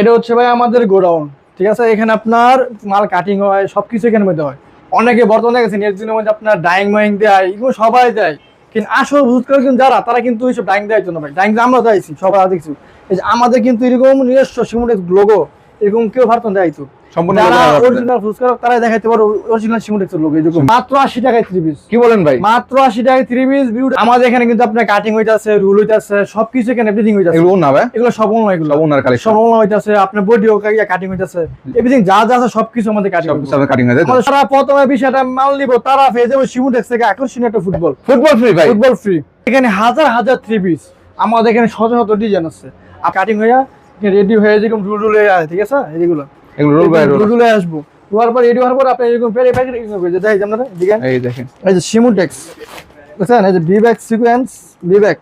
এটা হচ্ছে ভাই আমাদের গোডাউন, ঠিক আছে? এখানে আপনার মাল কাটিং হয়, সবকিছু এখানে মধ্যে হয়। অনেকে বর্তমানে দেখেছেন, এর জন্য মধ্যে আপনার ডাইং মাইং দেয়, এগুলো সবাই দেয়। কিন্তু আসল ভূত করে কিন্তু যারা, তারা কিন্তু এইসব ডাইং দেওয়ার জন্য ভাই। ডাইং আমরা দেয়ছি সবাই দেখছি। আমাদের কিন্তু এরকম নিজস্ব সিমুটের লোগো এরকম কেউ ভারতন দেয়তো সম্পূর্ণ যারা লোগো দেওয়া আপনাদের। অরিজিনাল ফুসকার তারা দেখাইতে পারো অরিজিনাল সিমুটেক্সের লোগো এরকম মাত্র আশি টাকায় থ্রি পিস কি বলেন ভাই? মাত্র আশি টাকায় থ্রি পিস বিউটি আমাদের এখানে কিন্তু আপনার কাটিং হইতাছে রুল হইতাছে সবকিছু এখানে এভরিথিং হইতাছে এগুলো না ভাই? এগুলো সব অন্য এগুলো। ওনার কালেকশন সব অন্য হইতাছে আপনার বডিও কাটিং হইতাছে এভরিথিং যা যা আছে সবকিছু আমাদের কাটিং সব সব কাটিং হয়ে আমাদের সারা প্রথমে বিষয়টা মাল নিব তারা পেয়ে সিমুটেক্স থেকে আকর্ষণীয় একটা ফুটবল ফুটবল ফ্রি ভাই? ফুটবল ফ্রি এখানে হাজার হাজার থ্রি পিস আমাদের এখানে শত শত ডিজাইন আছে। আর কাটিং হইয়া রেডি হয়ে যেরকম রুল রুল আছে ঠিক আছে? এগুলো এগুলো roll by roll rule rule আসব। হওয়ার পর রেডি হওয়ার পর আপনি এরকম পেরে প্যাকেট করে দেয় আপনারা এদিকে। এই দেখেন। এই যে সিমুটেক্স বুঝছেন? এই যে বিব্যাক সিকোয়েন্স বিব্যাক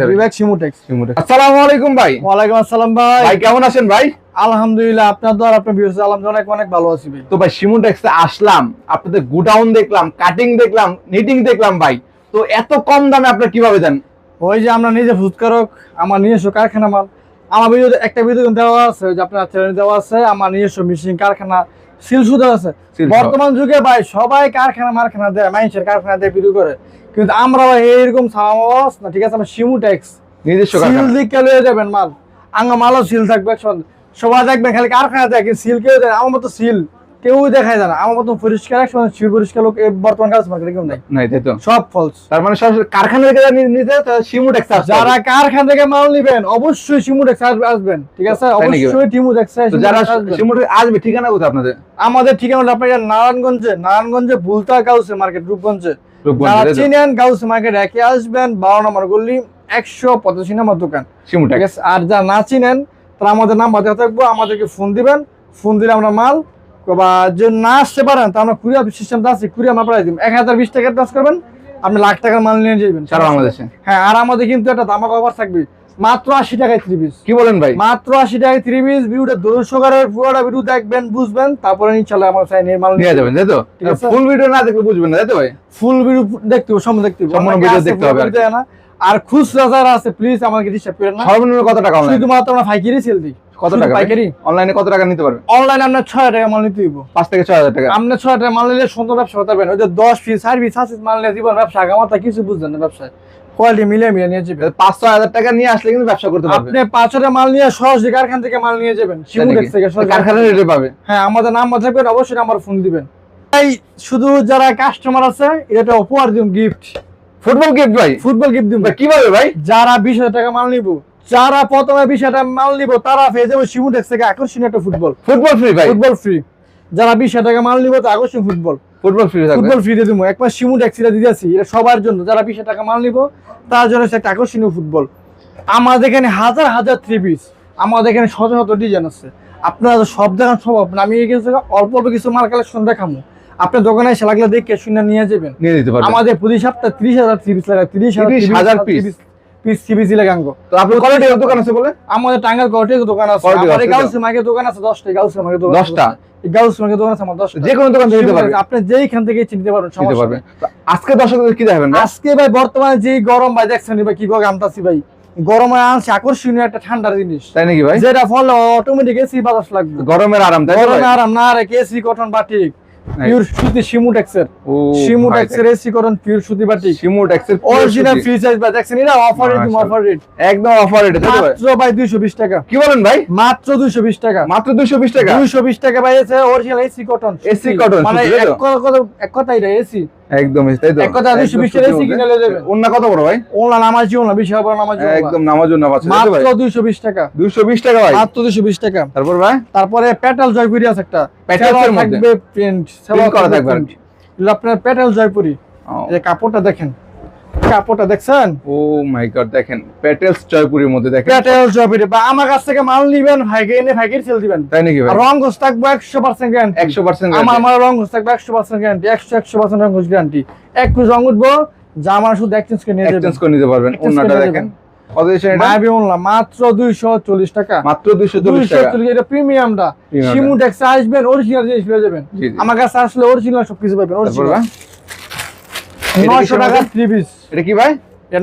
এর। বিব্যাক সিমুটেক্স আসসালামু আলাইকুম ভাই। ওয়ালাইকুম আসসালাম ভাই। ভাই কেমন আছেন ভাই? আলহামদুলিল্লাহ আপনার আর আপনার আলহামদুলিল্লাহ অনেক অনেক ভালো আছি ভাই। তো ভাই সিমুটেক্সে আসলাম আপনাদের গুডাউন দেখলাম কাটিং দেখলাম নিটিং দেখলাম ভাই। তো এত কম দামে আপনারা কীভাবে দেন? ওই যে আমরা নিজে ফুটকারক আমার নিজস্ব কারখানা মাল। আমার ভিডিও একটা ভিডিও দেওয়া আছে যে আপনার চ্যানেল দেওয়া আছে আমার নিজস্ব মেশিন কারখানা সিল আছে। বর্তমান যুগে ভাই সবাই কারখানা মারখানা দেয় মানুষের কারখানা দেয় ভিডিও করে। কিন্তু আমরা এইরকম সাহস না ঠিক আছে? আমরা ট্যাক্স নিজস্ব সিল দিকে লয়ে যাবেন মাল। আঙ্গা মালও সিল থাকবে সব- সবাই দেখবেন খালি কারখানা দেয় কিন্তু সিল কেউ দেয় আমার মতো সিল কেউ দেখায় যায় না। আমার মতো পরিষ্কার একসময় সিল পরিষ্কার লোক বর্তমান কাজ মার্কেটে কেউ নাই। নাই তাই তো? সব ফলস তার মানে সরাসরি কারখানা থেকে নিতে সিমুটেক্স যারা কারখানা থেকে মাল নিবেন অবশ্যই সিমুটেক্স আসবেন ঠিক আছে? অবশ্যই টিমুটেক্স যারা সিমুটেক্স আসবে ঠিকানা কোথায় আপনাদের? আমাদের ঠিকানা আপনার নারায়ণগঞ্জে নারায়ণগঞ্জে বুলতা গাউসে মার্কেট রূপগঞ্জে? চিনেন গাউসে মার্কেট একে আসবেন বারো নম্বর গল্লি একশো পঁচাশি নম্বর দোকান। সিমুটেক্স আর যারা না চিনেন তারা আমাদের নাম্বার দেওয়া থাকব আমাদেরকে ফোন দিবেন ফোন দিলে আমরা মাল বা যে না আসতে পারেন তা আমরা কুরিয়ার সিস্টেমটা আছে আমরা দিব। এক হাজার বিশ টাকা অ্যাডভান্স করবেন আপনি লাখ টাকার মাল নিয়ে যাবেন। সারা বাংলাদেশে? হ্যাঁ আর আমাদের কিন্তু একটা অফার থাকবে মাত্র আশি টাকায় থ্রি পিস কি বলেন ভাই? মাত্র আশি টাকায় থ্রি পিস ভিডিওটা পুরোটা ভিডিও দেখবেন বুঝবেন তারপরে ইনশাল্লাহ আমার সাই নির্মাল নিয়ে যাবেন তাই তো। ফুল ভিডিও না দেখলে বুঝবেন না তাই তো ভাই? ফুল ভিডিও দেখতে হবে সম্পূর্ণ দেখতে হবে। সম্পূর্ণ আছে দেখতে হবে না। আর খুচরা যারা আছে প্লিজ আমাকে ডিস্টার্ব করেন না। সর্বনিম্ন কত টাকা শুধুমাত্র আমরা পাইকারি সেল দিই। কত টাকা পাইকারি? অনলাইনে কত টাকা নিতে পারবে? অনলাইনে আপনার ছয় টাকা মাল নিতে দিব পাঁচ থেকে ছয় হাজার টাকা। আপনার ছয় টাকা মাল নিলে সুন্দর ব্যবসা করতে পারবেন। ওই যে দশ পিস চার পিস সাত পিস মাল নিয়ে জীবন ব্যবসা আগামাতা কিছু বুঝছেন না ব্যবসায়। কোয়ালিটি মিলিয়ে মিলিয়ে নিয়ে যাবেন। পাঁচ ছয় হাজার টাকা নিয়ে আসলে কিন্তু ব্যবসা করতে পারবে। আপনি পাঁচ ছটা মাল নিয়ে সহজে কারখানা থেকে মাল নিয়ে যাবেন থেকে সহজে। কারখানা রেটে পাবে। হ্যাঁ আমাদের নাম থাকবেন অবশ্যই আমার ফোন দিবেন। তাই শুধু যারা কাস্টমার আছে এটা উপহার দিন গিফট ফুটবল গিফট ভাই? ফুটবল গিফট দিব ভাই। কীভাবে ভাই? যারা বিশ হাজার টাকা মাল নিব যারা প্রথমে হাজার টাকা মাল নিব তারা পেয়ে যাবে শিমুটেক্স থেকে আকর্ষণীয় একটা ফুটবল। ফুটবল ফ্রি ভাই। ফুটবল ফ্রি যারা বিশ হাজার টাকা মাল নিব তো আকর্ষণীয় ফুটবল। ফুটবল ফ্রি থাকবে। ফুটবল ফ্রি দিয়ে দিব। এক মাস শিমুটেক্স এটা সবার জন্য। যারা বিশ হাজার টাকা মাল নিব তার জন্য একটা আকর্ষণীয় ফুটবল। আমাদের এখানে হাজার হাজার থ্রি পিস আমাদের এখানে শত শত ডিজাইন আছে। আপনারা সব দেখান সম্ভব না। আমি কিছু অল্প অল্প কিছু মাল কালেকশন দেখামো। আপনার দোকানে এসে লাগলে দেখে শুনে নিয়ে যাবেন। আমাদের প্রতি সপ্তাহে ত্রিশ হাজার থ্রি পিস লাগা। ত্রিশ 30,000 piece? পিস থ্রি পিস লাগাঙ্গো তো আপনার কোয়ালিটি দোকান আছে বলে? আমাদের টাঙ্গাল কোয়ার্টের দোকান আছে। আমাদের আছে, গাউস দোকান আছে দশটা গাউস মার্কেট দোকান 10টা? গাউস মার্কেট দোকান আছে আমার দশটা। যে কোনো দোকান থেকে নিতে পারবে। আপনি যেইখান থেকে চিনতে পারবেন সমস্যা পারবে। আজকে দর্শকদের কি দেখাবেন আজকে ভাই বর্তমানে যে গরম ভাই দেখছেন ভাই কি গরম আমতাছি ভাই। গরমে আনছে আকর্ষণীয় একটা ঠান্ডার জিনিস। তাই নাকি ভাই? যেটা ফলে অটোমেটিক এসি বাতাস লাগবে। গরমের আরাম তাই তো গরমে আরাম না রে এসি কটন বাটিক। পিওর সুতি শিমুটেক্সের ও এসি কটন পিওর সুতি বাটিক। সিমুটেক্সের অরিজিনাল ফ্রি সাইজ ভাই দেখছেন এটা অফার রেট অফার রেট একদম অফার রেটে ভাই? মাত্র ভাই 220 টাকা। কি বলেন ভাই? মাত্র 220 টাকা। মাত্র 220 টাকা? 220 টাকা ভাই আছে অরিজিনাল এসি কটন cotton, মানে এক তো? কথা কথা- এক কথা এটা এসি একদম তাই তো? এক কথা 220 টাকা AC কিনে নিয়ে যাবেন। অন্য কত বড় ভাই? ওলা নামাজি ওলা বিশাল বড় নামাজি একদম মাত্র 220 টাকা। 220 টাকা ভাই? মাত্র 220 টাকা। তারপর ভাই? তারপরে পেটাল জয়পুরি আছে একটা। Petals এর সেলোয়ার মধ্যে? থাকবে প্রিন্ট Print করা থাকবে আর আপনার পেটাল জয়পুরি এই কাপড়টা দেখেন কাপড়টা দেখছেন? মাই গড দেখেন প্যাটেলস জয়পুরের মধ্যে দেখেন। পেটাল জয়পুরি বা আমার কাছ থেকে মাল নিবেন ভাইকে এনে ভাইকে সেল দিবেন। তাই নাকি ভাই? রং ঘোষ থাকবে 100% গ্যারান্টি 100% আমার আমার রং ঘোষ থাকবে 100% গ্যারান্টি 100 100% রং ঘোষ গ্যারান্টি একটু রং উঠবো আমার শুধু এক্সচেঞ্জ করে নিয়ে যাবেন। এক্সচেঞ্জ করে নিতে পারবেন। দেখেন। কত দিয়েছেন এটা? মায়াবী অনলাইন মাত্র 240 টাকা। মাত্র 240 টাকা। 240 এটা প্রিমিয়ামটা Premium টা। শিমুটেক্স আসবেন অরিজিনাল জিনিস পেয়ে যাবেন। আমার কাছে আসলে অরিজিনাল সবকিছু পাবেন অরিজিনাল ভাই? 900 টাকা মধ্যে? পিস এটা কি ভাই?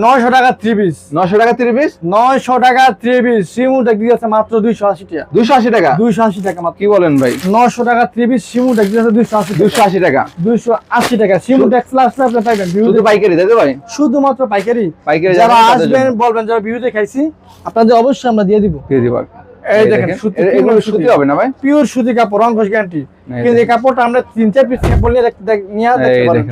নয়শো টাকা থ্রি পিস নশো টাকা থ্রি পিস নয়শো টাকা থ্রি পিস সিমুটা দিয়ে আছে মাত্র দুইশো আশি টাকা। দুশো আশি টাকা? দুইশো আশি টাকা কি বলেন ভাই? নয়শো টাকা থ্রি পিস সিমুটা দিয়ে আছে দুইশো আশি আশি টাকা। দুইশো আশি টাকা। সিমুটা এক্সলা আসলে আপনি পাইবেন শুধু পাইকারি তাই ভাই? শুধুমাত্র পাইকারি। পাইকারি যারা আসবেন বলবেন যারা ভিউতে খাইছি আপনাদের অবশ্যই আমরা দিয়ে দিব। দিয়ে দিব এই দেখেন সুতি হবে না ভাই? পিওর সুতি কাপড় গ্যারান্টি কিন্তু এই কাপড়টা আমরা তিন চার পিস নিয়ে নিয়ে দেখতে পারেন।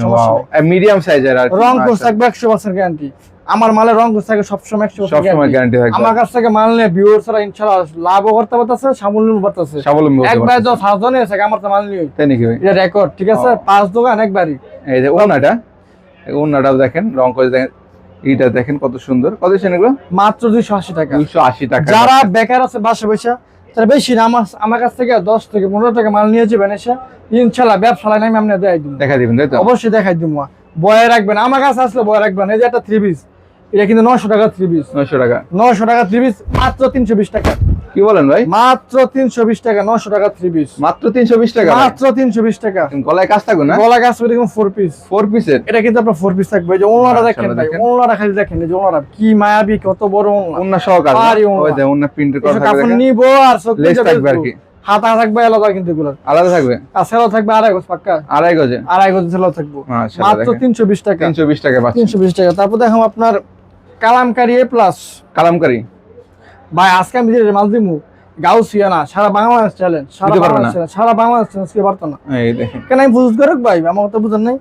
মিডিয়াম সাইজের আর রং কোর্স আচ্ছা। থাকবে একশো পার্সেন্ট গ্যারান্টি আমার মালের রং থাকে সবসময় একশো সব সময় গ্যারান্টি থাকবে। আমার কাছ থেকে মাল নিয়ে ভিউর ছাড়া ইনশাল্লাহ লাভও করতে পারতেছে সামূল্য পারতেছে স্বাবলম্বী হতে একবার পারতেছে। তো সাতজনে আছে আমার তো মাল নিয়ে তাই নাকি ভাই? এটা রেকর্ড ঠিক আছে? পাঁচ দোকান একবারই এই যে ওনাটা ওনাটাও দেখেন রং করে দেখেন এইটা দেখেন কত সুন্দর। কত দিচ্ছেন এগুলো? মাত্র দুইশো আশি টাকা। দুইশো আশি টাকা। যারা বেকার আছে বাসা বসে তারা বেশি না আমার আমার কাছ থেকে দশ থেকে পনেরো টাকা মাল নিয়ে যাবেন এসে ইনশাল্লাহ ব্যবসা লাইনে আমি আপনার দেখাই দিব। দেখা দিবেন তাই তো? অবশ্যই দেখাই দিব। বয়ে রাখবেন আমার কাছে আসলে বয়ে রাখবেন। এই যে একটা থ্রি পিস এটা কিন্তু নশো টাকা থ্রি পিস নয়শো টাকা। নশো টাকা থ্রি পিস মাত্র তিনশো বিশ টাকা। কি বলেন ভাই? মাত্র তিনশো বিশ টাকা নশো টাকা থ্রি পিস মাত্র তিনশো বিশ টাকা মাত্র তিনশো বিশ টাকা। গলায় কাজ থাকবে না? গলা গাছ করে ফোর পিস ফোর পিসের এটা কিন্তু আপনার ফোর পিস থাকবে। যে ওনারা দেখেন। ওনারা খালি দেখেন যে ওনারা কি মায়াবী কত বড় ওনা সহকার পারি ওনা। ওই যে অন্য প্রিন্টের করা থাকবে কাপড় নিবো আর থাকবে আর কি। হাতা থাকবে আলাদা কিন্তু এগুলো আলাদা থাকবে? আর সেলো থাকবে আড়াই গোছ পাক্কা। আড়াই গজে? আড়াই গোছ সেলো থাকব। মাত্র তিনশো বিশ টাকা। তিনশো বিশ টাকা তিনশো বিশ টাকা। তারপর দেখো আপনার কালামকারি এ প্লাস কালামকারি। ভাই আজকে আমি যে মাল দিমু গাউসিয়া না সারা বাংলাদেশ চ্যালেঞ্জ সারা বাংলাদেশ সারা বাংলাদেশ চ্যালেঞ্জ কে পারতো না। এই দেখেন। কেন আমি বুঝ করে ভাই? আমার কথা বুঝেন নাই।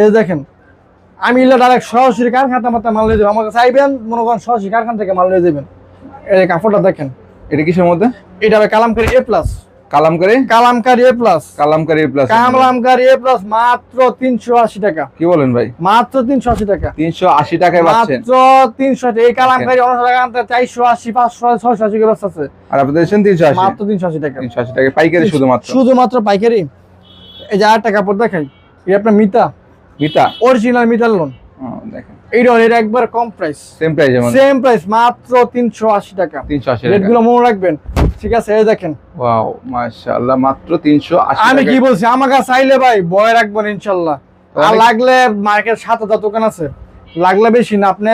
এই দেখেন আমি ইলা ডাইরেক্ট সরাসরি কারখানা মাথা মাল নিয়ে দেবো আমাকে চাইবেন মনে করেন সরাসরি কারখানা থেকে মাল নিয়ে দেবেন এই কাপড়টা দেখেন। এটা কিসের মধ্যে? এটা হবে kalamkari A plus kalamkari? Kalamkari A plus kalamkari plus kalamkari A plus মাত্র তিনশো আশি টাকা। কি বলেন ভাই? মাত্র তিনশো আশি টাকা। তিনশো আশি টাকায় পাচ্ছেন। মাত্র তিনশো আশি। এই কালামকারি অন্য টাকা আনতে আছে। আর মাত্র টাকা। টাকা পাইকারি শুধুমাত্র। শুধুমাত্র পাইকারি। এই যে আরেকটা কাপড় দেখাই। এই আপনার মিতা। গীতা অরিজিনাল মিতার লোন দেখেন। এইটা এটা একবার কম প্রাইস সেম প্রাইজের সেম প্রাইস মাত্র তিনশো আশি টাকা। তিনশো আশি টাকা। গুলো মনে রাখবেন। ঠিক আছে এই দেখেন। ওয়াও মাশাআল্লাহ মাত্র তিনশো আশি আমি কি বলছি? আমার কাছে চাইলে ভাই বয় রাখবেন ইনশাল্লাহ আর লাগলে মার্কেট সাত হাজার দোকান আছে। লাগলে বেশি না আপনি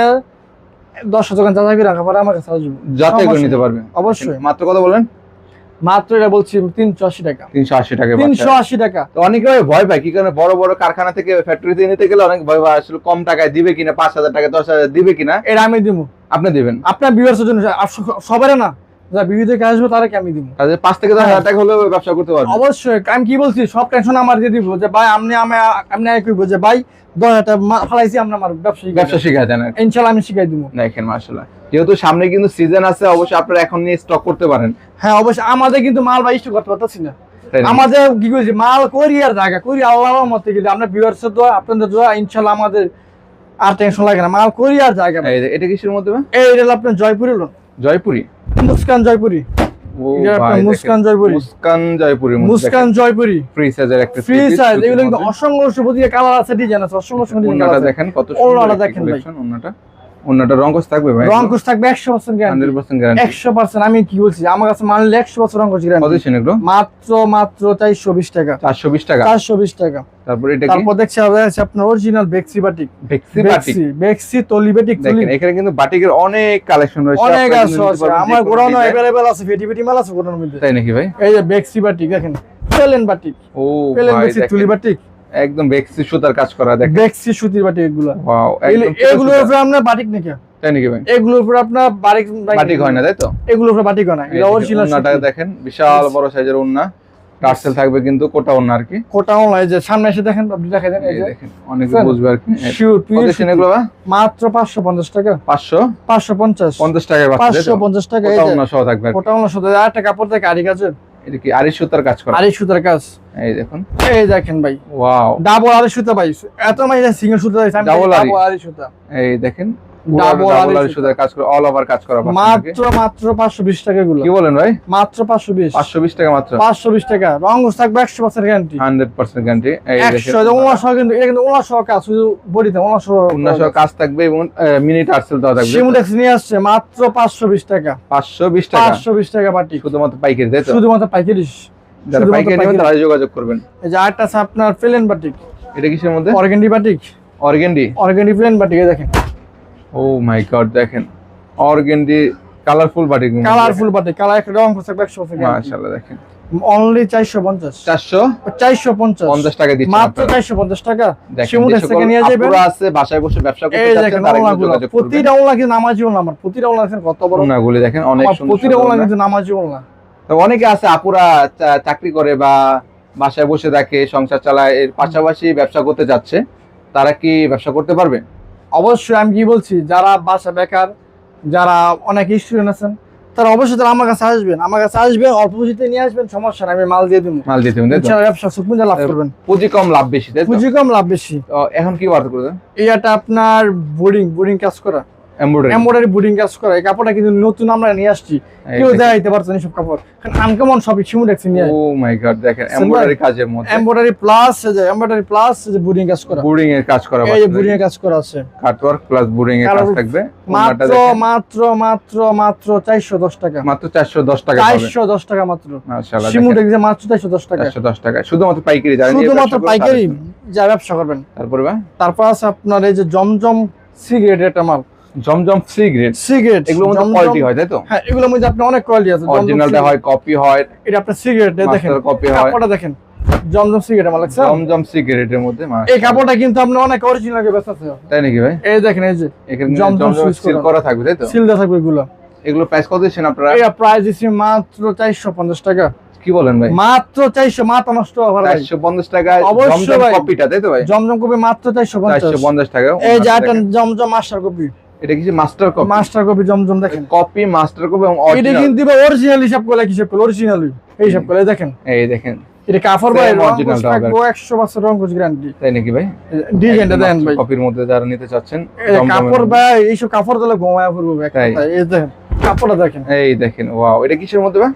দশ দোকান যাচাই করে রাখা পরে আমার কাছে আসবে যাচাই করে নিতে। পারবে অবশ্যই। মাত্র কত বলেন? মাত্র এটা বলছি তিনশো আশি টাকা। তিনশো আশি টাকা তিনশো আশি টাকা। তো অনেকে ভাই ভয় পায় কি কারণে? বড় বড় কারখানা থেকে ফ্যাক্টরিতে নিতে গেলে অনেক ভয় পায় আসলে কম টাকায় দিবে কিনা পাঁচ হাজার টাকা দশ হাজার দিবে কিনা? এটা আমি দিব আপনি দিবেন। আপনার বিভার্সের জন্য আর স- সবারই না। যারা আসবে আমি দিব। থেকে হ্যাঁ। হাজার টাকা হলেও ব্যবসা করতে পারবে। অবশ্যই আমি কি বলছি সব টেনশন আমার দিয়ে দিব যে ভাই আপনি আমি আপনি আগে কইব যে ভাই দশ হাজার ফালাইছি আমরা আমার ব্যবসা ব্যবসা শিখায় দেন। আর আমি শিখাই দিব। দেখেন মার্শাল্লাহ যেহেতু সামনে কিন্তু সিজন আছে অবশ্যই আপনারা এখন নিয়ে স্টক করতে পারেন। হ্যাঁ অবশ্যই আমাদের কিন্তু মাল বা ইস্টু করতে পারতেছি না। আমাদের কি কইছি মাল করি আর জায়গা করি আল্লাহর মতে কিন্তু আপনার ভিউয়ার্সের দোয়া আপনাদের দোয়া ইনশাল্লাহ আমাদের আর টেনশন লাগে না। মাল করি আর জায়গা এটা কিসের মধ্যে এই এটা আপনার জয়পুরি লোন জয়পুরি মুস্কান জয়পুরি। দেখেন। মুস্কান জয়পুরি। মুস্কান জয়পুরি মুস্কান জয়পুরি। ফ্রি সাইজের একটা ফ্রি সাইজ এগুলো কিন্তু অসংখ্য সুপতি কালার আছে ডিজাইন আছে অসংখ্য অসংখ্য ডিজাইন ওন্নাটা আছে। দেখেন কত সুন্দর দেখেন ভাই। দেখেন ওন্নাটা। ওন্নাটা রং কোস থাকবে ভাই? থাকবে গ্যারান্টি গ্যারান্টি আমি কি বলছি? আমার কাছে মানলে একশো বছর রং কোর্স কত গ্যারান্টি মাত্র মাত্র চারশো বিশ টাকা। চারশো বিশ টাকা। চারশো বিশ টাকা। তারপর এটা তারপর দেখছি আছে আপনার অরিজিনাল বেক্সি বাটিক ভেক্সি বাটিক বেক্সি বেক্সি তলি বেটিক দেখেন এখানে কিন্তু বাটিকের অনেক কালেকশন রয়েছে অনেক আছে আমার গোড়ানো। অ্যাভেলেবেল আছে ফেটি ফেটি মাল আছে গোড়ানোর মধ্যে। তাই নাকি ভাই? এই যে বেক্সি বাটিক দেখেন পেলেন বাটিক ও পেলেন বেক্সি তুলি বাটিক একদম ভেক্সি সুতার কাজ করা দেখেন। বেক্সি সুতির বাটিক এগুলো। ওয়াও এগুলোর উপরে আপনার বাটিক নাকি? তাই নাকি ভাই? এগুলোর উপরে আপনার বাটিক বাটিক হয় না তাই তো? এগুলোর উপরে বাটিক হয় না এটা অরিজিনাল ওন্নাটা দেখেন বিশাল বড় সাইজের ওন্না টার্সেল থাকবে কিন্তু কোটা ওন্না আর কি। কোটা যে সামনে এসে দেখেন আপনি দেখা দেন এই যে। দেখেন অনেকে বুঝবে আর কি। শিওর এগুলো? মাত্র পাঁচশো পঞ্চাশ টাকা। পাঁচশো? পাঁচশো পঞ্চাশ। পঞ্চাশ টাকায় পাচ্ছে তাই পাঁচশো তো? পঞ্চাশ টাকা এই কোটা সহ থাকবে কোটা শুধু আর থেকে আড়ি কাজের এটা কি আড়াই সুতার কাজ করা? আড়ি সুতার কাজ। এই দেখুন। এই দেখেন ভাই। ওয়াও ডাবল আড়ি সুতা ভাই। এত মানে সিঙ্গেল সুতা ডাবল আড়ি সুতা। এই দেখেন ডাবল আড়াই আড়াই সুতার কাজ করে অল ওভার কাজ করা মাত্র মাত্র পাঁচশো বিশ টাকা গুলো কি বলেন ভাই? মাত্র টাকা মাত্র? টাকা। রং থাকবে একশো percent guarantee hundred percent guarantee এই একশো ওনার কিন্তু এটা কিন্তু ওনার কাজ শুধু বডিতে ওনার সহ কাজ। থাকবে এবং টার্সেল দেওয়া থাকবে। সিমুডেক্স নিয়ে আসছে মাত্র পাঁচশো বিশ টাকা। বাটি। শুধুমাত্র পাইকারি তাই তো? শুধুমাত্র পাইকারি। যারা পাইকারি নেবেন তারা যোগাযোগ করবেন। এই যে আপনার প্লেন বাটিক এটা কিসের মধ্যে? Organdy batik organdy organdy plain batik দেখেন। ও মাই গড দেখেন organdy colourful batik colourful batik colour একটা রং থাকবে একশো মাশাআল্লাহ দেখেন। অনলি চারশো পঞ্চাশ। চারশো? চারশো পঞ্চাশ। পঞ্চাশ টাকা দিচ্ছেন মাত্র আপনারা। চারশো পঞ্চাশ টাকা। থেকে নিয়ে যাবেন। আপুরা আছে বাসায় বসে ব্যবসা করতে এই চাচ্ছেন তারা কিন্তু যোগাযোগ করবেন প্রতিটা ওলা কিন্তু নামাজি ওলা আমার প্রতিটা ওলা দেখেন কত বড়। ওনাগুলি দেখেন অনেক সুন্দর প্রতিটা ওলা কিন্তু নামাজি ওলা তো অনেকে আছে আপুরা চাকরি করে বা বাসায় বসে থাকে সংসার চালায় এর পাশাপাশি ব্যবসা করতে যাচ্ছে তারা কি ব্যবসা করতে পারবে? অবশ্যই আমি কি বলছি যারা বাসা বেকার যারা অনেক স্টুডেন্ট আছেন তারা অবশ্যই তারা আমার কাছে আসবেন। আমার কাছে আসবেন অল্প পুঁজিতে নিয়ে আসবেন সমস্যা নাই আমি মাল দিয়ে দিব। মাল দিয়ে তাই ব্যবসা সুকুন লাভ করবেন। পুঁজি কম লাভ বেশি পুঁজি কম লাভ বেশি। এখন কি অর্ডার করবেন এটা আপনার বোর্ডিং বোর্ডিং কাজ করা। এমব্রয়ডারি বোর্ডিং কাজ করা এই কাপড়টা কিন্তু নতুন আমরা নিয়ে আসছি। কেউ দেখাইতে পারছে না সব কাপড়। আনকমন সব শিমুটেক্স নিয়ে। ও মাই গড দেখেন এমব্রয়ডারি কাজের মধ্যে। এমব্রয়ডারি প্লাস যে এমব্রয়ডারি প্লাস যে বোর্ডিং কাজ করা। বোর্ডিং এর কাজ করা এই যে বোর্ডিং এর কাজ করা আছে। কাটওয়ার্ক প্লাস বোর্ডিং এর কাজ থাকবে। মাত্র মাত্র মাত্র মাত্র চারশো দশ টাকা। মাত্র 410 টাকা পাবেন চারশো দশ টাকা মাত্র। মাশাআল্লাহ শিমুটেক্স যে মাত্র চারশো দশ টাকা। 410 টাকা। শুধুমাত্র পাইকারি শুধুমাত্র পাইকারি। যা ব্যবসা করবেন। তারপরে তারপর আছে আপনার এই যে জমজম সিগারেট একটা মাল। জমজম সিগারেট সিগারেট এগুলোর মধ্যে কোয়ালিটি হয় তাই তো? হ্যাঁ এগুলোর মধ্যে আপনার অনেক কোয়ালিটি আছে অরিজিনালটা হয় কপি হয়। এটা আপনার সিগারেট দেখেন। কপি হয়। কাপড়টা দেখেন। জমজম সিগারেট লাগছে। জমজম সিগারেটের মধ্যে এই কাপড়টা কিন্তু আপনি অনেক অরিজিনাল কে ব্যস্ত আছে। তাই নাকি ভাই? এই দেখেন এই যে এখানে জমজম সিল করা। থাকবে তাই তো? সিল দেওয়া থাকবে এগুলো। এগুলো প্রাইস কত দিচ্ছেন আপনারা? এটা প্রাইস দিচ্ছি মাত্র চারশো পঞ্চাশ টাকা। কি বলেন ভাই? মাত্র চারশো মাথা নষ্ট ভাই। চারশো পঞ্চাশ টাকায় জমজম কপিটা তাই তো ভাই? জমজম কপি মাত্র চারশো পঞ্চাশ। চারশো পঞ্চাশ টাকা। এই যে জমজম মাস্টার কপি এটা কিছু master copy master copy Zamzam দেখেন। কপি মাস্টার কপি এবং এটা কিন্তু অরিজিনাল হিসাব করে হিসাব করে? অরিজিনাল এই হিসাব করে দেখেন। এই দেখেন। এটা কাফর ভাই? অরিজিনাল থাকব একশো বছর রং গ্যারান্টি তাই নাকি ভাই? ডিজাইনটা দেন ভাই। কপির মধ্যে যারা নিতে চাচ্ছেন মধ্যে। ভাই এইসব কাপড় দিলে ঘুমায় পড়ব ভাই। এই দেখেন কাপড়টা দেখেন। এই দেখেন ওয়াও এটা কিসের মধ্যে ভাই?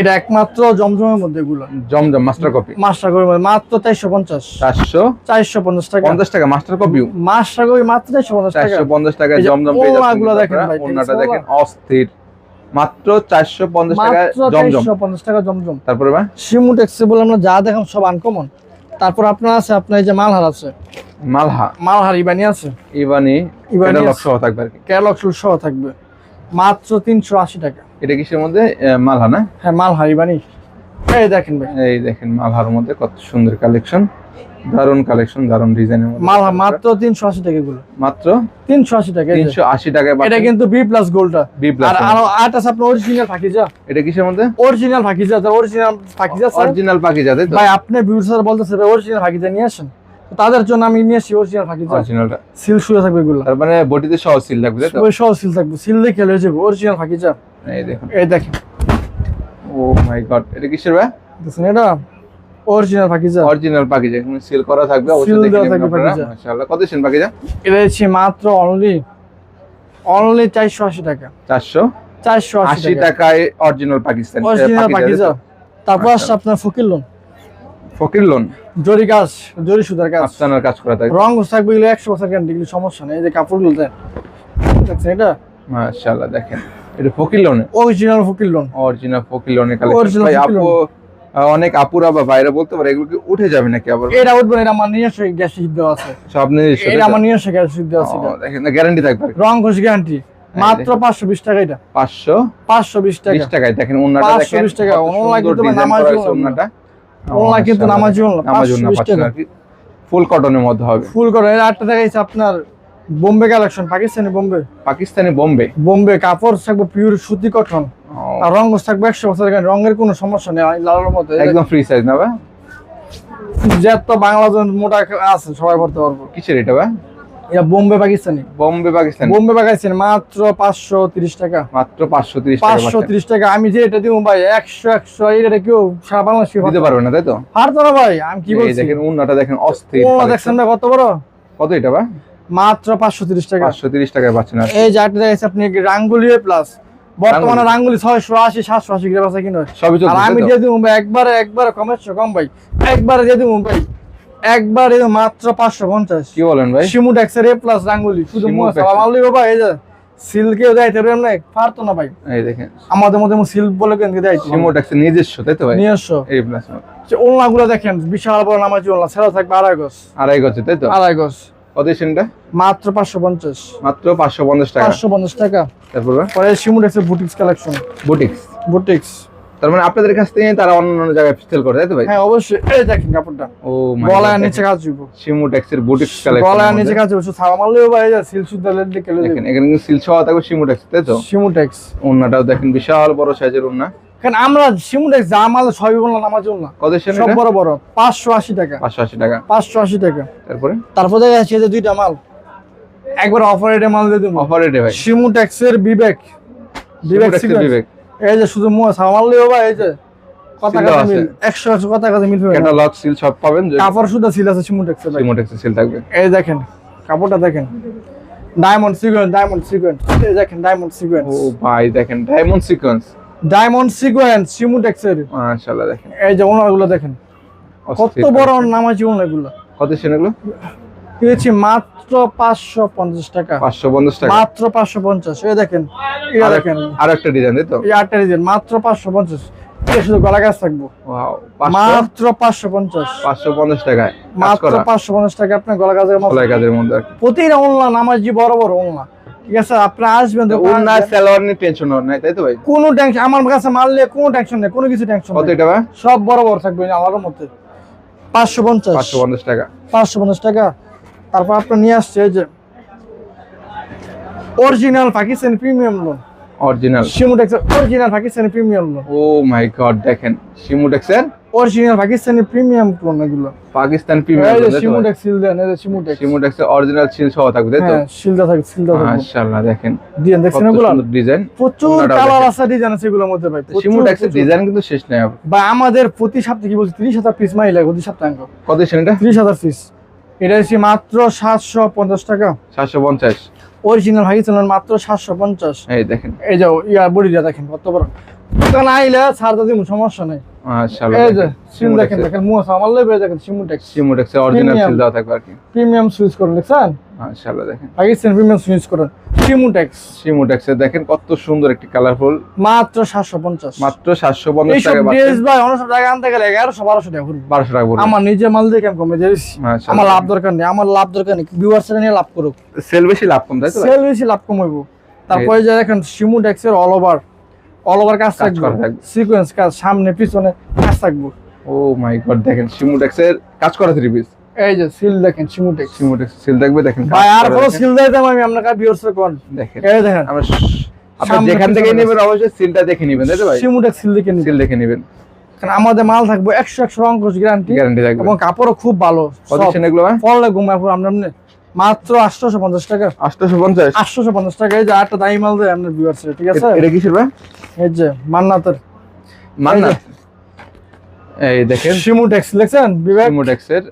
এটা একমাত্র জমজমের মধ্যে এগুলো। Zamzam master copy master copy মাত্র চারশো পঞ্চাশ। চারশো? চারশো পঞ্চাশ টাকা। পঞ্চাশ টাকা মাস্টার কপি মাস্টার কপি মাত্র চারশো পঞ্চাশ টাকা। জমজম পেয়ে যাচ্ছেন ওড়নাগুলো দেখেন। ভাই, ওড়নাটা দেখেন অস্থির। মাত্র চারশো পঞ্চাশ টাকা জমজম। টাকা জমজম। তারপরে ভাই? শিমুট এক্সেবল আমরা যা দেখাম সব আনকমন তারপর আপনার আছে আপনার এই যে মালহার আছে। মালহা। মালহার ইবানি আছে। ইবানি ইবানি লক্ষ্য থাকবে আর কি। ক্যালক শুল সহ থাকবে। মাত্র তিনশো আশি টাকা। এটা কিসের মধ্যে? মালহা না? হ্যাঁ মালহার ইবানি এই দেখেন ভাই। এই দেখেন মালহার মধ্যে কত সুন্দর কালেকশন। দারুণ কালেকশন দারুণ ডিজাইনের মধ্যে। মালহা মাত্র তিনশো আশি টাকা এগুলো। মাত্র? তিনশো আশি টাকা এই যে। তিনশো আশি টাকায় এটা কিন্তু বি প্লাস গোল্ডটা বি প্লাস আরও আট আছে আপনার অরিজিনাল ফাকিজা এটা কিসের মধ্যে? Original Fakiza original Fakiza original যাতে ভাই আপনি বিউটি স্যার বলতেছে অরিজিনাল ফাকিজা নিয়ে আসেন। তাদের জন্য আমি নিয়ে আসি অরিজিনাল ফাকিজা অরিজিনালটা সিল শুয়ে থাকবে এগুলো। তার মানে বডিতে সহ সিল থাকবে তাই তো? সহ সিল থাকবে। সিল দেখে হয়ে যাবে। অরিজিনাল ফাকিজা এই দেখুন। এই দেখেন। ও মাই গড এটা কিসের ভাই? দেখছেন এটা? অরিজিনাল ফাকিজা অরিজিনাল যা এখানে সিল করা থাকবে অবশ্যই দেখে নেবেন আপনারা। মাশাআল্লাহ কত পাখি যা? এটা হচ্ছে মাত্র অনলি অনলি চারশো আশি টাকা। 480 চারশো আশি টাকায় অরিজিনাল পাকিস্তান ফাকিজা তারপর আচ্ছা। আপনার ফকির লোন ফকির লোন? জরি গাছ জরি সুতার গাছ আফসানার কাজ করা থাকবে রং থাকবে এগুলো একশো বছর গ্যারান্টি এগুলো সমস্যা নেই। এই যে কাপড়গুলো দেখছেন এটা? মাশাআল্লাহ দেখেন। এটা ফকির লোনে? Original Faqir lawn. Original Faqir লোনের কালেকশন ভাই আপু অনেক আপুরা বা ভাইরা বলতে পারে এগুলো কি উঠে যাবে নাকি আবার? এটা উঠবে এটা আমার নিজস্ব গ্যাস সিদ্ধ আছে। সব নিজস্ব এটা আমার নিজস্ব গ্যাস সিদ্ধ আছে। দেখেন গ্যারান্টি থাকবে রং ঘষ গ্যারান্টি মাত্র পাঁচশো বিশ টাকা এটা। পাঁচশো পাঁচশো বিশ টাকা। বিশ টাকায় দেখেন 520 দেখেন টাকা, কত online সুন্দর কিন্তু ভাই design নামাজি করা ওড়না কিন্তু। নামাজি নামাজি ওড়না 520 পাচ্ছেন টাকা। ফুল কটনের মধ্যে হবে। ফুল কটন এটা আটটা দেখাইছে আপনার বোম্বে কালেকশন পাকিস্তানি বোম্বে। পাকিস্তানি বোম্বে? বোম্বে কাপড় থাকবে পিওর সুতি কটন। আর রং থাকবে একশো বছর রঙের কোনো সমস্যা নেই লালের মধ্যে। একদম ফ্রি সাইজ না ভাই? যত বাংলাদেশ মোটা আছে সবাই পড়তে পারব। কিসের এটা ভাই? এটা বোম্বে পাকিস্তানি। বোম্বে পাকিস্তানি। বোম্বে পাকিস্তানি মাত্র পাঁচশো তিরিশ টাকা। মাত্র পাঁচশো তিরিশ পাঁচশো। তিরিশ টাকা। আমি যে এটা দিব ভাই একশো একশো এই কেউ সারা বাংলাদেশ দিতে পারবে না। তাই তো? পারতো না ভাই আমি কি বলছি? দেখেন উন্নাটা দেখেন অস্থির দেখছেন না কত বড়? কত এটা ভাই? মাত্র পাঁচশো তিরিশ টাকা। পাঁচশো তিরিশ টাকায় পাচ্ছেন এই জারটা আপনি রাঙ্গুলি প্লাস বর্তমানে রাঙ্গুলি। ছয়শো আশি সাতশো আশি গ্রাম আছে কিনা। সবই আমি? দিয়ে দিব একবারে একবারে কমেছো কম ভাই। একবারে দিয়ে দিব ভাই। একবারে মাত্র পাঁচশো পঞ্চাশ। কি বলেন ভাই? শিমুট এক্সের এ প্লাস রাঙ্গুলি শুধু X-এর। বাবা এই যে সিল্কেও দেয় তেরো এমনি পারতো না ভাই। এই দেখেন। আমাদের মধ্যে সিল্ক বলে কেন দেয় সিমোট একটা নিজস্ব তাই তো ভাই? নিজস্ব। এই প্লাস ওলনা গুলো দেখেন বিশাল বড় নামাজি ওলনা সেরা থাকবে আড়াই গজ। আড়াই গজে তাই তো? আড়াই গজ। কত সেনটা মাত্র পাঁচশো পঞ্চাশ। মাত্র পাঁচশো পঞ্চাশ টাকা। পাঁচশো পঞ্চাশ টাকা। তারপর? পরে শিমুডেক্সের বুটিক্স কালেকশন বুটিক্স বুটিক্স তার মানে আপনাদের কাছ থেকে তারা অন্য অন্য জায়গায় সেল করে তাই তো ভাই? হ্যাঁ অবশ্যই। এই দেখেন কাপড়টা। ও গলায় নিচে কাজ দিব শিমুটেক্সের বুটিক্স গলায় নিচে কালেকশন কাজ দিব ছাড়া মারলেও বাইরে যায় সিল লেলে কেলে দেখেন এখানে কিন্তু সিল সহ থাকবে শিমুটেক্স তাই তো? শিমুটেক্স ওন্নাটাও দেখেন বিশাল বড় সাইজের ওন্না কারণ আমরা শিমুটেক্স যা মাল সবই বললাম আমার জন্য কত সেন সব বড় বড় পাঁচশো আশি টাকা। পাঁচশো আশি টাকা। পাঁচশো আশি টাকা। তারপরে? তারপর দেখা যাচ্ছে যে দুইটা মাল। একবার অফার রেটে মাল দিয়ে দেবো। অফার রেটে ভাই। শিমুটেক্সের বিবেক। বিবেক বিবেক। এই যে শুধু মুখ সামালেও বা এই যে কথা কথা মিল একশো একশো কথা কথা মিল পাবে না। ক্যাটালগ সিল সব পাবেন কাপড় শুধু সিল আছে সিল থাকবে। এই দেখেন কাপড়টা দেখেন। ডায়মন্ড সিকোয়েন্স ডায়মন্ড সিকোয়েন্স এই দেখেন ডায়মন্ড সিকোয়েন্স ও ভাই দেখেন ডায়মন্ড সিকোয়েন্স ডায়মন্ড সিকোয়েন্স মাশাআল্লাহ দেখেন। এই যে ওনারগুলো দেখেন। কত বড় নামাজি ওনারগুলো কত সেন এগুলো? দিয়েছি মাত্র পাঁচশো পঞ্চাশ টাকা। পাঁচশো পঞ্চাশ টাকা। মাত্র পাঁচশো পঞ্চাশ। এই দেখেন এটা দেখেন। আর একটা ডিজাইন তো? আটটা ডিজাইন মাত্র পাঁচশো পঞ্চাশ। শুধু গলা গাছ থাকব। মাত্র পাঁচশো পঞ্চাশ। পাঁচশো পঞ্চাশ টাকায় মাত্র পাঁচশো পঞ্চাশ টাকা আপনার গলা গাছের মাত্র সেলাই মধ্যে আর কি। প্রতিটা ওনলা নামাজি বড় বড় ওনলা ঠিক আছে আপনি আসবেন তো ওন্না সেলোয়ার নিয়ে টেনশন নাই তাই তো ভাই? কোনো টেনশন আমার কাছে মারলে কোনো টেনশন নেই কোনো কিছু টেনশন কত এটা ভাই? সব বড় বড় থাকবে আমার পঞ্চাশ। পাঁচশো পঞ্চাশ টাকা। পাঁচশো পঞ্চাশ টাকা। তারপর আপনার নিয়ে আসছে যে original Pakistani premium lawn original Shimutex original Pakistani premium lawn oh my God দেখেন শিমুটেক্সের অরিজিনাল পাকিস্তানি প্রিমিয়াম লোন এগুলো। পাকিস্তান প্রিমিয়াম শিমুটেক্স সিল দেন এই যে শিমুটেক্স শিমুটেক্সের অরিজিনাল সিল সহ থাকবে তাই তো? হ্যাঁ সিলদা থাকে সিলদা থাকে মাশাআল্লাহ দেখেন। দিয়ে কত দেখছেন এগুলো? সুন্দর ডিজাইন প্রচুর কালার আছে ডিজাইন আছে এগুলোর মধ্যে ভাই প্রচুর, শিমুটেক্সের ডিজাইন কিন্তু শেষ নাই। বা আমাদের প্রতি সপ্তাহে কি বলছি ত্রিশ হাজার পিস মাইলে প্রতি সপ্তাহে কত সেটা ত্রিশ হাজার পিস এটা হচ্ছে মাত্র সাতশো পঞ্চাশ টাকা। সাতশো পঞ্চাশ। অরিজিনাল পাকিস্তানের মাত্র সাতশো পঞ্চাশ। এই দেখেন। এই যাও ইয়া বডিটা দেখেন কত বড়। দোকান আইলে সমস্যা নেই। মাশাআল্লাহ এই যে সিম দেখেন আমার লেবে দেখেন সিমুটেক্স শিমুটেক্সের অরিজিনাল সিল দেওয়া থাকবে আর কি। প্রিমিয়াম সুইচ করুন দেখছেন? মাশাআল্লাহ দেখেন। পাকিস্তান প্রিমিয়াম সুইচ করুন সিমুটেক্স শিমুটেক্সের দেখেন কত সুন্দর একটি কালারফুল মাত্র সাতশো পঞ্চাশ। মাত্র সাতশো পঞ্চাশ এইসব টাকা ড্রেস ভাই আনতে গেলে টাকা পড়বে। আমার নিজে মাল দিয়ে কমে আমার লাভ দরকার নেই আমার লাভ দরকার নেই নিয়ে লাভ করুক। সেল বেশি লাভ কম তাই তো সেল বেশি লাভ কমাইবো। তারপরে যে দেখেন সিমুটেক্স এর অল ওভার অল ওভার কাজ থাকবে। সিকোয়েন্স কাজ সামনে পিছনে কাজ থাকবে। ও মাই গড দেখেন কাজ করা থ্রি পিস এই যে সিল দেখেন সিমুটেক্স শিমুটেক্স সিল থাকবে দেখেন ভাই আর কোনো সিল দিতাম আমি আপনার কাছে ভিউয়ার্স কোন? দেখেন। এই দেখেন। আমরা আপনি যেখান থেকে নেবেন অবশ্যই সিলটা দেখে নেবেন তাই তো ভাই? সিমুটেক্স সিল দেখে নিন সিল দেখে নেবেন। কারণ আমাদের মাল থাকবে একশো একশো অঙ্কুশ গ্যারান্টি গ্যারান্টি থাকবে। এবং কাপড়ও খুব ভালো কত এগুলো ভাই ফলে পুরো আমরা মাত্র আটশোশো পঞ্চাশ টাকা। আটশোশো পঞ্চাশ? আটশোশো পঞ্চাশ টাকা। এই যে আটটা দামি মাল দেয় আপনার ভিউয়ার্স ঠিক আছে? এটা কিসের ভাই? এই যে মান্নাতের। মান্না এই দেখেন। সিমুটেক্স দেখছেন? বিবেক? শিমুটেক্সের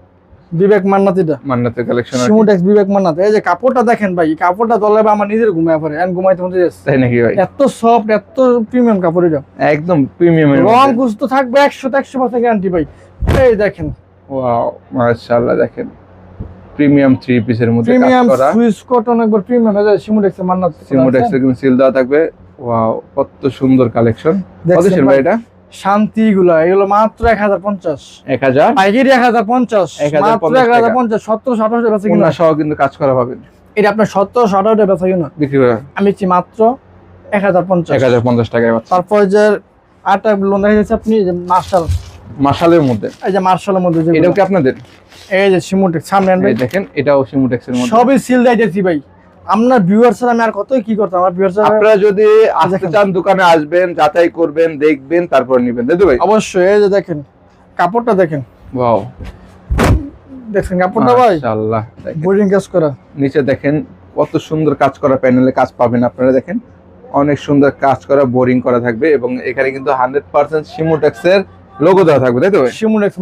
বিবেক মান্নাতিটা। মান্নাতের কালেকশন সিমুটেক্স বিবেক মান্নাত। এই যে কাপড়টা দেখেন ভাই কাপড়টা দলে আমার নিজের ঘুমায় পড়ে এখন ঘুমাইতে মধ্যে তাই নাকি ভাই? এত সফট এত প্রিমিয়াম কাপড় এটা। একদম প্রিমিয়াম রং কুচ তো থাকবে একশো একশো পার্সেন্ট গ্যারান্টি ভাই। এই দেখেন। ওয়াও মাশাআল্লাহ দেখেন। প্রিমিয়াম থ্রি পিসের মধ্যে প্রিমিয়াম সুইস কটন একবার প্রিমিয়াম এই যে সিমুটেক্সের মান্নাত কিন্তু সিল দেওয়া থাকবে। ওয়াও কত সুন্দর কালেকশন কত ভাই? এটা? শান্তি গুলা এগুলো মাত্র এক হাজার পঞ্চাশ। এক হাজার? পাইকারি এক হাজার পঞ্চাশ 1050 মাত্র এক হাজার পঞ্চাশ সতেরোশো আঠারোশো বেচা কিনা? উন্না সহ কিন্তু কাজ করা পাবেন। এটা আপনার সতেরোশো বেচা কিনা? বিক্রি করে। আমি মাত্র এক হাজার পঞ্চাশ। এক হাজার পঞ্চাশ টাকায় পাচ্ছেন তারপর যে আটটা লোন দেখা যাচ্ছে আপনি মার্শাল মাসালের মধ্যে। এই যে মার্শালের মধ্যে যে এটাও কি আপনাদের? এই যে সিমুটেক্স সামনে আনবে এই দেখেন এটাও সিমোটেক্সের মধ্যে। সবই সিল দেয় যাচ্ছি ভাই। আপনার ভিউয়ার্স আমি আর কতই কি করতাম? আমার ভিউয়ার্স আপনারা যদি আসতে দেখেন। চান দোকানে আসবেন যাচাই করবেন দেখবেন তারপর নিবেন। ভাই? অবশ্যই এই যে দেখেন কাপড়টা দেখেন। ওয়াও দেখছেন কাপড়টা ভাই? মাশাআল্লাহ বোরিং কাজ করা। নিচে দেখেন কত সুন্দর কাজ করা প্যানেলে কাজ পাবেন আপনারা দেখেন। অনেক সুন্দর কাজ করা বোরিং করা থাকবে এবং এখানে কিন্তু হান্ড্রেড পার্সেন্ট সিমোটেক্সের লোগো দেওয়া থাকবে তাই তো?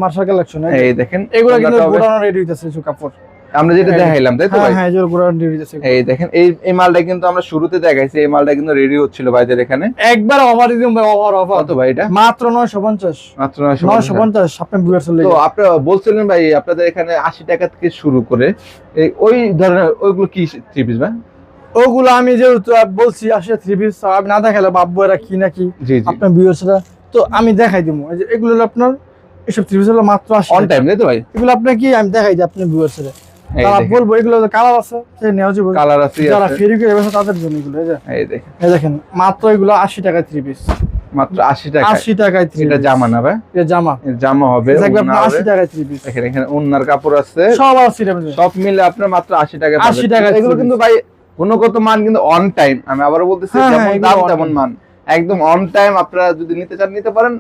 মার্শাল কালেকশন এই দেখেন এগুলো কিন্তু গোডাউন রেডি হইতেছে কিছু কাপড়। আমরা যেটা হ্যাঁ। দেখাইলাম তাই তো হ্যাঁ ভাই? হ্যাঁ গোডাউন রেডি হইতেছে। এই দেখেন এই এই মালটা কিন্তু আমরা শুরুতে দেখাইছি এই মালটা কিন্তু রেডি হচ্ছিল ভাইদের এখানে। একবার অফার দিলাম ভাই অফার অফার কত ভাই এটা? মাত্র নয়শো পঞ্চাশ। মাত্র নয়শো নয়শো পঞ্চাশ আপনার ভিউয়ার্স তো আপনারা বলছিলেন ভাই আপনাদের এখানে আশি টাকা থেকে শুরু করে এই ওই ধরনের ওইগুলো কি থ্রি পিস ভাই? ওগুলো আমি যেহেতু বলছি আসলে থ্রি পিস আমি না দেখালে ভাববো এরা কি নাকি। আপনার তো আমি দেখাই দিব এগুলো হলো আপনার এসব থ্রি পিস হলো মাত্র আশি অন টাকা। টাইম তো ভাই? এগুলো আপনার কি আমি দেখাই দিই আপনার ভিউয়ার্সরা এই তারা দেখেন। বলব এগুলো কালার আছে সে নেওয়া যাবে। কালার আছে যারা ফেরি করে ব্যবসা তাদের জন্য এগুলো এই যে। এই দেখেন। এই দেখেন মাত্র এগুলো আশি টাকায় থ্রি পিস মাত্র আশি টাকা টাকায় থ্রি এটা জামা না ভাই? এটা জামা। জামা হবে টাকায় থ্রি পিস দেখেন এখানে কাপড় আছে। সব আছে সব মিলে আপনার মাত্র আশি টাকা 80 টাকা এগুলো কিন্তু ভাই গুণগত মান কিন্তু অন টাইম আমি আবার বলতেছি হ্যাঁ, যেমন হ্যাঁ, দাম তেমন মান। একদম অন টাইম আপনারা যদি নিতে চান নিতে পারেন।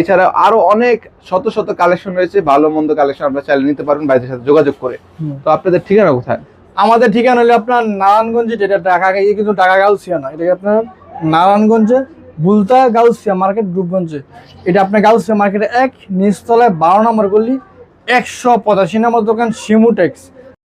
এছাড়া আরও অনেক শত শত কালেকশন রয়েছে ভালো মন্দ কালেকশন আপনারা চাইলে নিতে পারেন বাইরের সাথে যোগাযোগ করে। তো আপনাদের ঠিকানা কোথায়? আমাদের ঠিকানা হলো আপনার নারায়ণগঞ্জে যেটা ঢাকা এই কিন্তু ঢাকা গাউসিয়া না এটা আপনার নারায়ণগঞ্জে বুলতা গাউসিয়া মার্কেট রূপগঞ্জে। এটা আপনার গাউসিয়া মার্কেটে এক নিচতলায় বারো নম্বর গলি একশো পঁচাশি নম্বর দোকান শিমুটেক্স।